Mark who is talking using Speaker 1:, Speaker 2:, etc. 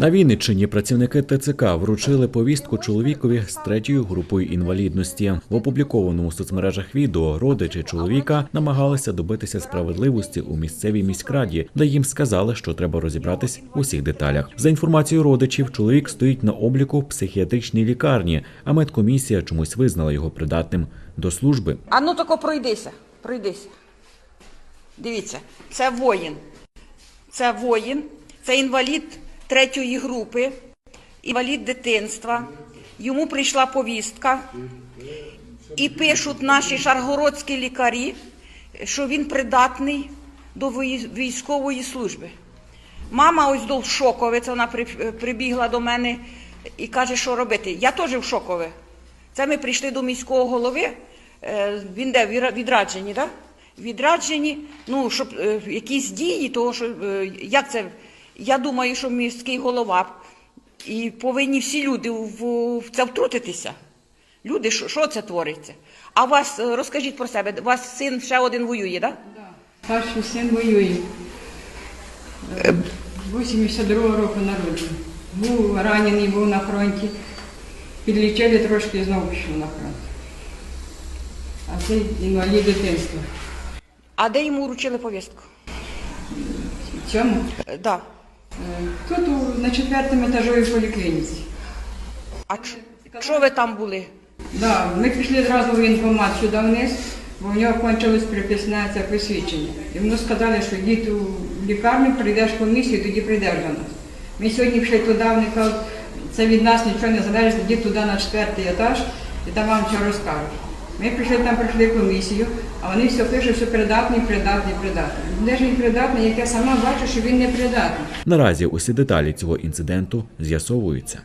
Speaker 1: На Вінниччині працівники ТЦК вручили повістку чоловікові з третьою групою інвалідності. В опублікованому в соцмережах відео родичі чоловіка намагалися добитися справедливості у місцевій міськраді, де їм сказали, що треба розібратись у всіх деталях. За інформацією родичів, чоловік стоїть на обліку в психіатричній лікарні, а медкомісія чомусь визнала його придатним до служби.
Speaker 2: А ну тако пройдися, пройдися. Дивіться, це воїн. Це воїн, це інвалід третьої групи, інвалід дитинства. Йому прийшла повістка. І пишуть наші шаргородські лікарі, що він придатний до військової служби. Мама ось до шокове, це вона прибігла до мене і каже, що робити. Я теж в шокове. Це ми прийшли до міського голови. е, Він де відраджені, так? Відраджені, ну, щоб е, якісь дії, того, що е, як це. Я думаю, що міський голова і повинні всі люди в, це втрутитися. Люди, що, що це твориться? А вас е, розкажіть про себе, у вас син ще один воює, так?
Speaker 3: Старший син воює. Е, 82-го року народження. Був ранений, був на фронті. Підлічили трошки і знову пішов на фронт. А цей інвалід дитинства.
Speaker 2: А де йому вручили повістку?
Speaker 3: В цьому.
Speaker 2: Е, Да.
Speaker 3: Тут на четвертому етажовій поліклініці.
Speaker 2: А що ви там були?
Speaker 3: Да, ми пішли зразу в воєнкомат сюди вниз, бо в нього кончилось приписне це посвідчення. Йому сказали, що йди у лікарню, прийдеш в комісію, тоді прийдеш до нас. Ми сьогодні пішли туди, вони кажуть, це від нас нічого не залежить, йди туди на четвертий етаж і там вам все розкажуть. Ми прийшли там, пройшли комісію, а вони все пишуть, що придатний, придатний, придатний. Де ж він придатний, як я сама бачу, що він не придатний.
Speaker 1: Наразі усі деталі цього інциденту з'ясовуються.